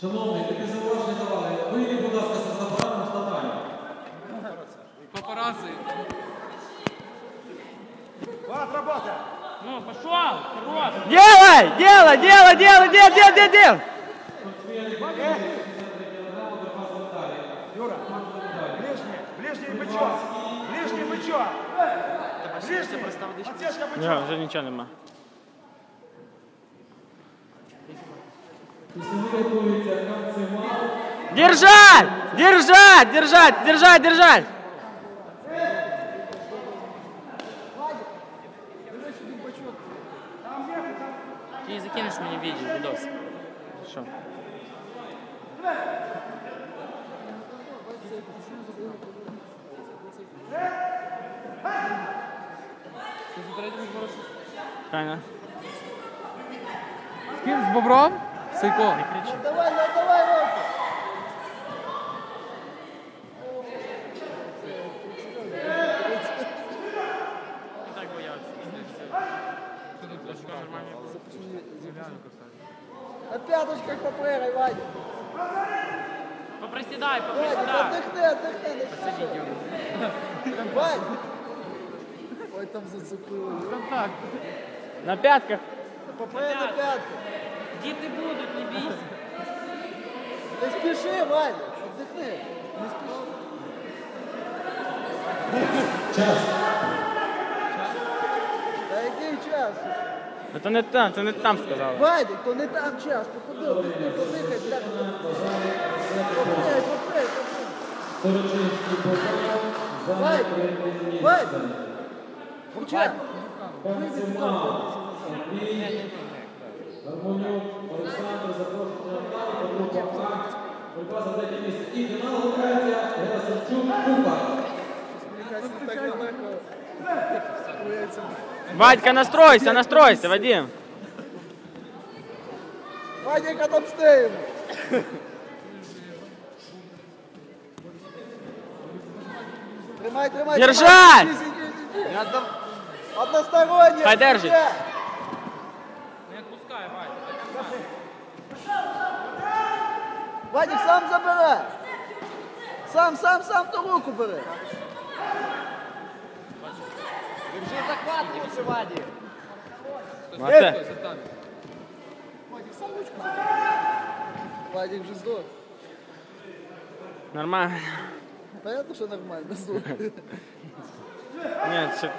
Шановний, таке зауваження давали. Вийдіть, будь ласка, з апаратом вставання. Папарази. Влад, работа! Ну, пошел. Делай! Делай! Делай! Делай! Делай! Делай! Делай! Делай! Лишний бичок. лишний бичок. лишний Оцінка бичок. Ні, вже нічого нема. Держать! Держать! Держать! Держать! Держать! Ты закинешь мне видео, видос. Хорошо. Правильно. С кем? С бобром? Сайко. Не кричи. Ну, давай, ну, давай, Ромка. На пяточках попрыгай, Вадя. Попроседай, попроседай. Отдохни, отдохни, не Вадя. ноги там зацепили. Та. На п'ятках. Попри на п'ятках. Діти будуть, не бійся. Не спіши, Ваня, віддихни. Не спіши. Час. Та який час? А не там, то не там сказали. Вадик, то не там час, походи, подихай, подихай, блядь. Попри. Вадик, Вадик. Вадька, настройся, настройся, Вадим. Вадик, отомстим! Тримай, тримай, Держать! Односторонний! Хай! Ну, не отпускай, Вадик. Вадик, сам забирай! Сам, сам, сам ту руку бери! Держи захватывайся, Вадик! Вадик, сам ручку забирай! Вадик же сдох! Нормально. Понятно, что нормально сдох. Нет, все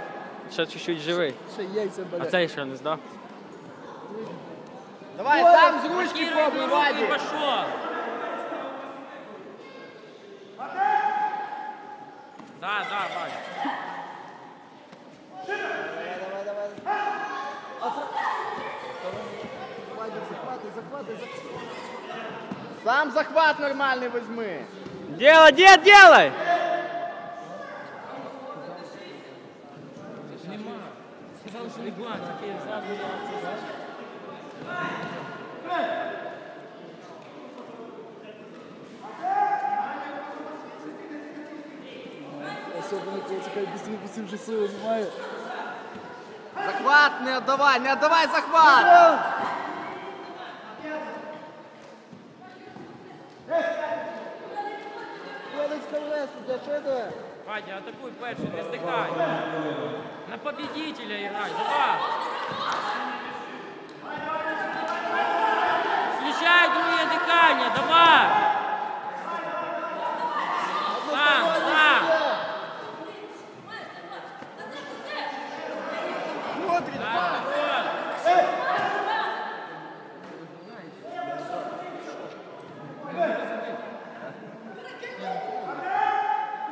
ще чуть-чуть живий. Ще яйця А болять. цей ще не здав. Давай, сам з ручки пробуй, и Вадик. пошел. Да, да, Вань. Давай, давай, давай. Вадик, захватай, захватай, захватай. Сам захват нормальный возьми. Делай, дед, делай! нарушили план, теперь сразу Особенно тебе такая быстрее. Захват не отдавай, не отдавай захват! Вадя, атакуй перший, не здихай. На победителя играй, давай. Включай другое дыхание, давай. Сам, сам. Смотрит, Да,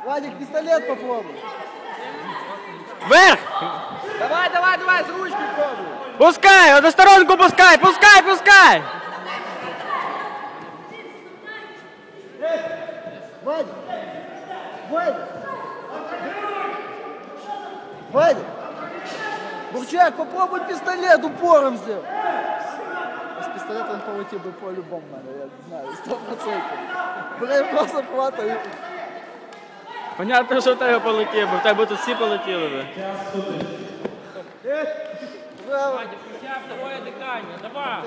Вадик, пистолет попробуй. Вверх! Давай, давай, давай, с ручки пробуй. Пускай, односторонку пускай, пускай, пускай! Вадик! Вадик! Вадик! Бурчак, попробуй пистолет упором сделать. С пистолетом полетел бы по-любому, я знаю, сто процентов. Бери просто хватай. Понятно, що в тебе полетів, бо в тебе тут всі полетіли би. Час судить. Браво. Вадя, включай второе дыхание. Давай.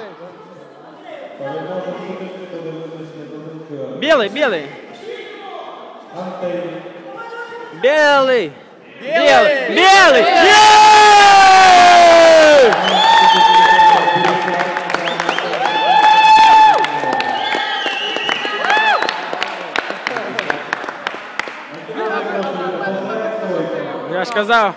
Переможе судити подивитися помилки. Білий, білий. Антей. Білий. Білий. Білий. Casal.